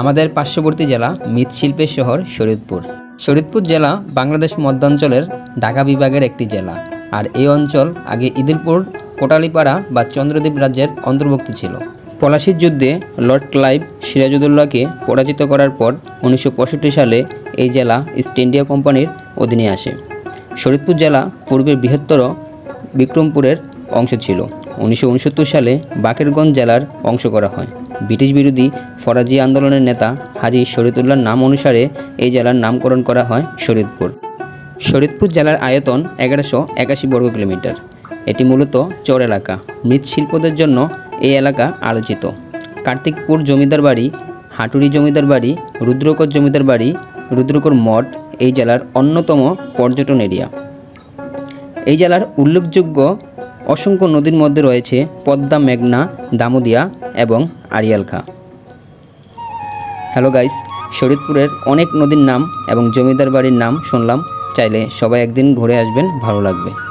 আমাদের পার্শ্ববর্তী জেলা মৃৎশিল্পের শহর শরীয়তপুর। শরীয়তপুর জেলা বাংলাদেশ মধ্যাঞ্চলের ঢাকা বিভাগের একটি জেলা। আর এই অঞ্চল আগে ইদিলপুর, কোটালীপাড়া বা চন্দ্রদ্বীপ রাজ্যের অন্তর্ভুক্ত ছিল। পলাশির যুদ্ধে লর্ড ক্লাইভ সিরাজউদ্দৌলাকে পরাজিত করার পর উনিশশো পঁয়ষট্টি সালে এই জেলা ইস্ট ইন্ডিয়া কোম্পানির অধীনে আসে। শরীয়তপুর জেলা পূর্বের বৃহত্তর বিক্রমপুরের অংশ ছিল। উনিশশো উনসত্তর সালে বাকেরগঞ্জ জেলার অংশ করা হয়। ব্রিটিশ বিরোধী ফরাজি আন্দোলনের নেতা হাজি শরীয়তুল্লাহর নাম অনুসারে এই জেলার নামকরণ করা হয় শরীয়তপুর শরীয়তপুর জেলার আয়তন এগারোশো একাশি বর্গ কিলোমিটার। এটি মূলত চর এলাকা। মৃৎশিল্পদের জন্য এই এলাকা আলোচিত। কার্তিকপুর জমিদার বাড়ি, হাটুরি জমিদার বাড়ি রুদ্রকর জমিদার বাড়ি রুদ্রকর মঠ এই জেলার অন্যতম পর্যটন এরিয়া। এই জেলার উল্লেখযোগ্য অসংখ্য নদীর মধ্যে রয়েছে পদ্মা, মেঘনা, দামুদিয়া এবং আড়িয়ালখা। হ্যালো গাইস শরীদপুরের অনেক নদীর নাম এবং জমিদার বাড়ির নাম শুনলাম। চাইলে সবাই একদিন ঘুরে আসবেন, ভালো লাগবে।